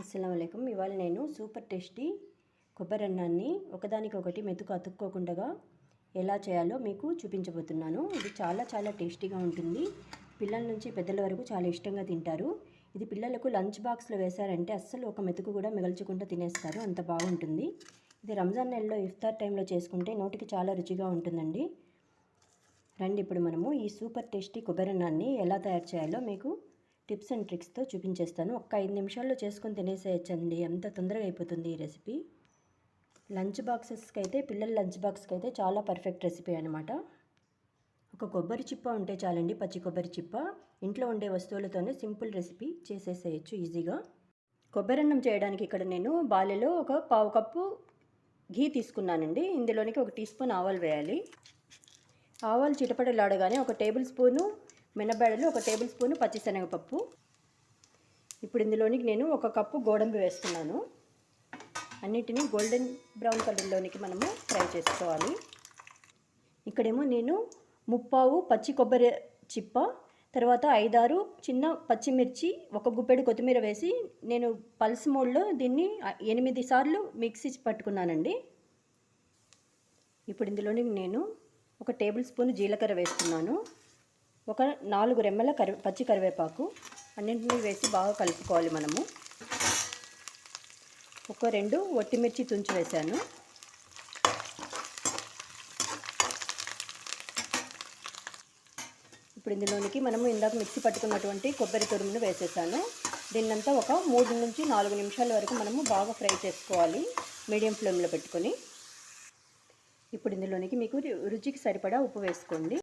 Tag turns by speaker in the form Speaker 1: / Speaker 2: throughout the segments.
Speaker 1: అస్సలం ఇవాళ నేను సూపర్ టేస్టీ కొబ్బరి అన్నాన్ని ఒకదానికొకటి మెతుకు అతుక్కోకుండా ఎలా చేయాలో మీకు చూపించబోతున్నాను. ఇది చాలా చాలా టేస్టీగా ఉంటుంది. పిల్లల నుంచి పెద్దల వరకు చాలా ఇష్టంగా తింటారు. ఇది పిల్లలకు లంచ్ బాక్స్లో వేశారంటే అస్సలు ఒక మెతుకు కూడా మిగల్చకుండా తినేస్తారు. అంత బాగుంటుంది. ఇది రంజాన్ నెలలో ఇఫ్తార్ టైంలో చేసుకుంటే నోటికి చాలా రుచిగా ఉంటుందండి. రండి ఇప్పుడు మనము ఈ సూపర్ టేస్టీ కొబ్బరి అన్నాన్ని ఎలా తయారు చేయాలో మీకు టిప్స్ అండ్ ట్రిక్స్తో చూపించేస్తాను. ఒక్క ఐదు నిమిషాల్లో చేసుకొని తినేసేయచ్చండి. ఎంత తొందరగా అయిపోతుంది ఈ రెసిపీ? లంచ్ బాక్సెస్కి అయితే పిల్లల లంచ్ బాక్స్కి అయితే చాలా పర్ఫెక్ట్ రెసిపీ అనమాట ఒక కొబ్బరి చిప్ప ఉంటే చాలండి పచ్చి కొబ్బరి చిప్ప. ఇంట్లో ఉండే వస్తువులతోనే సింపుల్ రెసిపీ చేసేసేయచ్చు ఈజీగా. కొబ్బరి అన్నం చేయడానికి ఇక్కడ నేను బాలెలో ఒక పావు కప్పు ఘీ తీసుకున్నానండి. ఇందులోనికి ఒక టీ స్పూన్ ఆవాలు వేయాలి. ఆవాలు చిటపటలాడగానే ఒక టేబుల్ స్పూను మినబెడలు ఒక టేబుల్ స్పూన్ పచ్చిశనగపప్పు. ఇప్పుడు ఇందులోనికి నేను ఒక కప్పు గోడంబి వేస్తున్నాను. అన్నిటినీ గోల్డెన్ బ్రౌన్ కలర్లోనికి మనము ఫ్రై చేసుకోవాలి. ఇక్కడేమో నేను ముప్పావు పచ్చి కొబ్బరి చిప్ప తర్వాత ఐదారు చిన్న పచ్చిమిర్చి ఒక గుప్పెడు కొత్తిమీర వేసి నేను పల్స్ మోడ్లో దీన్ని ఎనిమిది సార్లు మిక్సీ పట్టుకున్నానండి. ఇప్పుడు ఇందులోని నేను ఒక టేబుల్ స్పూన్ జీలకర్ర వేస్తున్నాను. ఒక నాలుగు రెమ్మల కరి పచ్చి కరివేపాకు అన్నింటినీ వేసి బాగా కలుపుకోవాలి మనము. ఒక రెండు ఒట్టిమిర్చి తుంచి వేశాను. ఇప్పుడు ఇందులోనికి మనము ఇందాక మిక్సీ పట్టుకున్నటువంటి కొబ్బరి తురుమును వేసేసాను. దీన్నంతా ఒక మూడు నుంచి నాలుగు నిమిషాల వరకు మనము బాగా ఫ్రై చేసుకోవాలి మీడియం ఫ్లేమ్లో పెట్టుకొని. ఇప్పుడు ఇందులోనికి మీకు రుచికి సరిపడా ఉప్పు వేసుకోండి.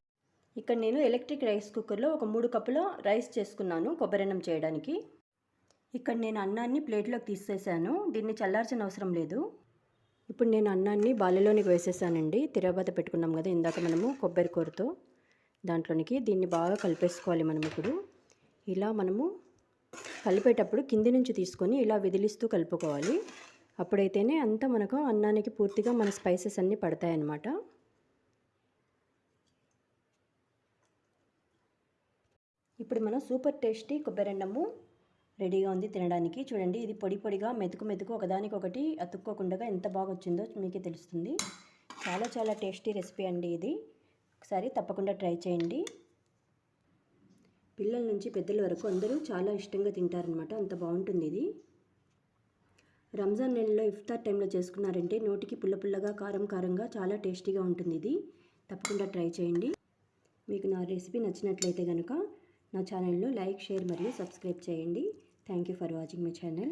Speaker 1: ఇక్కడ నేను ఎలక్ట్రిక్ రైస్ కుక్కర్లో ఒక మూడు కప్పుల రైస్ చేసుకున్నాను కొబ్బరన్నం చేయడానికి. ఇక్కడ నేను అన్నాన్ని ప్లేట్లోకి తీసేసాను. దీన్ని చల్లార్చిన అవసరం లేదు. ఇప్పుడు నేను అన్నాన్ని బాలెలోనికి వేసేసానండి. తిరగబాత పెట్టుకున్నాం కదా ఇందాక మనము కొబ్బరి కూరతో. దాంట్లోనికి దీన్ని బాగా కలిపేసుకోవాలి మనం ఇప్పుడు. ఇలా మనము కలిపేటప్పుడు కింది నుంచి తీసుకొని ఇలా విదిలిస్తూ కలుపుకోవాలి. అప్పుడైతేనే అంతా మనకు అన్నానికి పూర్తిగా మన స్పైసెస్ అన్నీ పడతాయన్నమాట. ఇప్పుడు మనం సూపర్ టేస్టీ కొబ్బరన్నము రెడీగా ఉంది తినడానికి. చూడండి ఇది పొడి పొడిగా మెతుకు మెతుకు ఒకదానికొకటి అతుక్కోకుండా ఎంత బాగా వచ్చిందో మీకే తెలుస్తుంది. చాలా చాలా టేస్టీ రెసిపీ అండి ఇది. ఒకసారి తప్పకుండా ట్రై చేయండి. పిల్లల నుంచి పెద్దల వరకు అందరూ చాలా ఇష్టంగా తింటారనమాట అంత బాగుంటుంది ఇది. రంజాన్ నెలలో ఇఫ్తార్ టైంలో చేసుకున్నారంటే నోటికి పుల్ల పుల్లగా కారం కారంగా చాలా టేస్టీగా ఉంటుంది ఇది. తప్పకుండా ట్రై చేయండి. మీకు నా రెసిపీ నచ్చినట్లయితే కనుక నా ఛానల్ను లైక్ షేర్ మరియు సబ్స్క్రైబ్ చేయండి. Thank you for watching my channel.